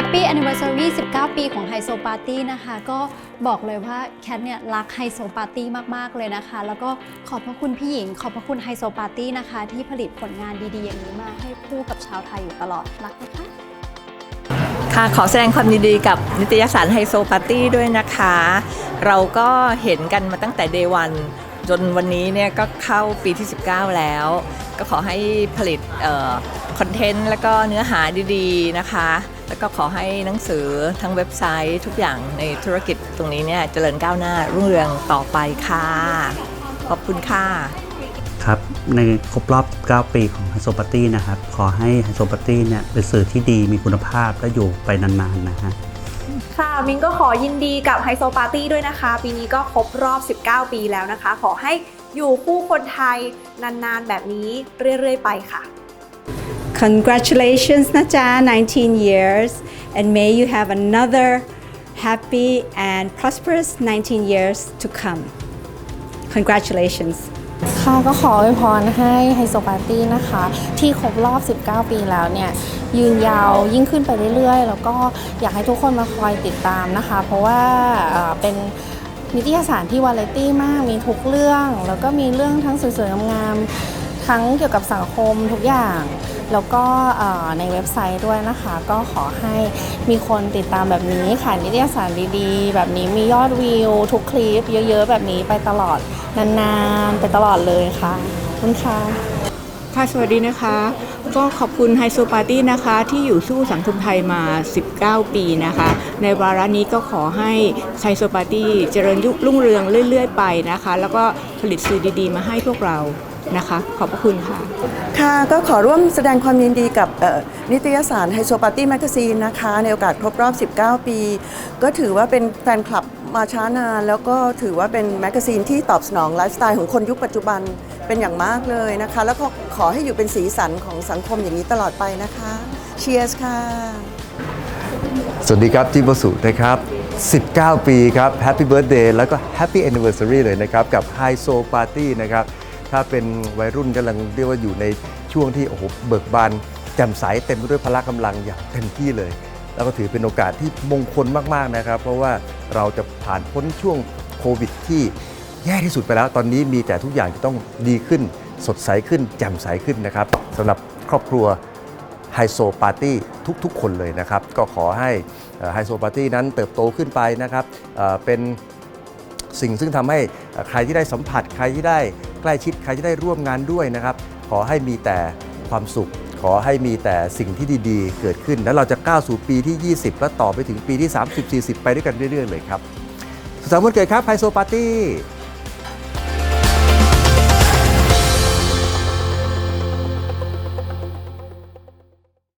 Happy Anniversary 19 ปีของไฮโซปาร์ตี้นะคะ ก็บอกเลยว่าแคทเนี่ยรักไฮโซปาร์ตี้มาก ๆ เลยนะคะ แล้วก็ขอบพระคุณพี่หญิง ขอบพระคุณไฮโซปาร์ตี้นะคะ ที่ผลิตผลงานดีๆ อย่างนี้มาให้คู่กับชาวไทยอยู่ตลอด รักนะคะค่ะขอแสดงความยินดีกับนิตยสารไฮโซปาร์ตี้ด้วยนะคะ เราก็เห็นกันมาตั้งแต่เดวัน จนวันนี้เนี่ยก็เข้าปีที่ 19 แล้ว ก็ขอให้ผลิตคอนเทนต์แล้วก็เนื้อหาดีๆนะคะ แล้วก็ขอให้หนังสือทั้งเว็บไซต์ทุกอย่างในธุรกิจตรงนี้เนี่ยเจริญก้าวหน้ารุ่งเรืองต่อไปค่ะ ขอบคุณค่ะ ครับในครบรอบ 9 ปีของไฮโซปาร์ตี้นะครับ ขอให้ไฮโซปาร์ตี้เนี่ยเป็นสื่อที่ดีมีคุณภาพและอยู่ไปนานๆนะฮะค่ะมินก็ขอยินดีกับไฮโซปาร์ตี้ด้วยนะคะ ปีนี้ก็ครบรอบ 19 ปีแล้วนะคะ ขอให้อยู่คู่คนไทยนานๆแบบนี้เรื่อยๆ ไปค่ะ Congratulations นะจ๊ะ19 years and may you have another happy and prosperous 19 years to come Congratulations ค่ะก็ขออวยพรให้ไฮโซปาร์ตี้นะคะ ที่ครบรอบ 19 ปีแล้วเนี่ย ยืนยาวยิ่งขึ้นไปเรื่อยๆ แล้วก็อยากให้ทุกคนมาคอยติดตามนะคะ เพราะว่าเอ่อเป็นนิตยสารที่วาไรตี้มาก มีทุกเรื่อง แล้วก็มีเรื่องทั้งสวยๆงามๆ ทั้งเกี่ยวกับสังคมทุกอย่าง แล้วก็ในเว็บไซต์ด้วยนะคะ ก็ขอให้มีคนติดตามแบบนี้ค่ะนิตยสารดีๆ แบบนี้มียอดวิว ทุกคลิปเยอะๆ แบบนี้ไปตลอดนานๆ ไปตลอดเลยค่ะคุณค่ะค่ะสวัสดีนะคะ ก็ขอบคุณไฮโซปาร์ตี้นะคะ ที่อยู่สู้สังคมไทยมา 19 ปีนะคะ ในวาระนี้ก็ขอให้ไฮโซปาร์ตี้เจริญยุรุ่งเรืองเรื่อยๆ ไปนะคะ แล้วก็ผลิตสื่อดีๆ มาให้พวกเรา นะคะ ขอบพระคุณค่ะ ค่ะ ก็ขอร่วมแสดงความยินดีกับเอ่อนิตยสารไฮโซปาร์ตี้แมกซีนนะคะ ในโอกาสครบรอบ 19 ปี ก็ถือว่าเป็นแฟนคลับมาช้านาน แล้วก็ถือว่าเป็นแมกซีนที่ตอบสนองไลฟ์สไตล์ของคนยุคปัจจุบันเป็นอย่างมากเลยนะคะ แล้วก็ขอให้อยู่เป็นสีสันของสังคมอย่างนี้ตลอดไปนะคะเชียร์ค่ะ สวัสดีครับจิบสุนะครับ 19 ปีครับ Happy Birthday แล้วก็ Happy Anniversary เลยนะครับ กับ High Soul Party นะครับ ถ้าเป็นวัยรุ่นกำลังเรียกว่าอยู่ในช่วงที่โอ้โหเบิกบานแจ่มใสเต็มไปด้วยพละกำลังอย่างเต็มที่เลย แล้วก็ถือเป็นโอกาสที่มงคลมากๆนะครับ เพราะว่าเราจะผ่านพ้นช่วงโควิดที่แย่ที่สุดไปแล้ว ตอนนี้มีแต่ทุกอย่างจะต้องดีขึ้น สดใสขึ้น แจ่มใสขึ้นนะครับสำหรับครอบครัวไฮโซปาร์ตี้ทุกๆ คนเลยนะครับ ก็ขอให้ไฮโซปาร์ตี้นั้นเติบโตขึ้นไปนะครับเป็นสิ่งซึ่งทำให้ใครที่ได้สัมผัสใครที่ได้ ใกล้ชิดใครจะได้ร่วมงานด้วยนะครับ ขอให้มีแต่ความสุข ขอให้มีแต่สิ่งที่ดีๆ เกิดขึ้น แล้วเราจะก้าวสู่ปีที่ 20 และต่อไปถึงปีที่ 30-40 ไปด้วยกันเรื่อยๆ เลยครับสุสานวันเกิดครับไฮโซปาร์ตี้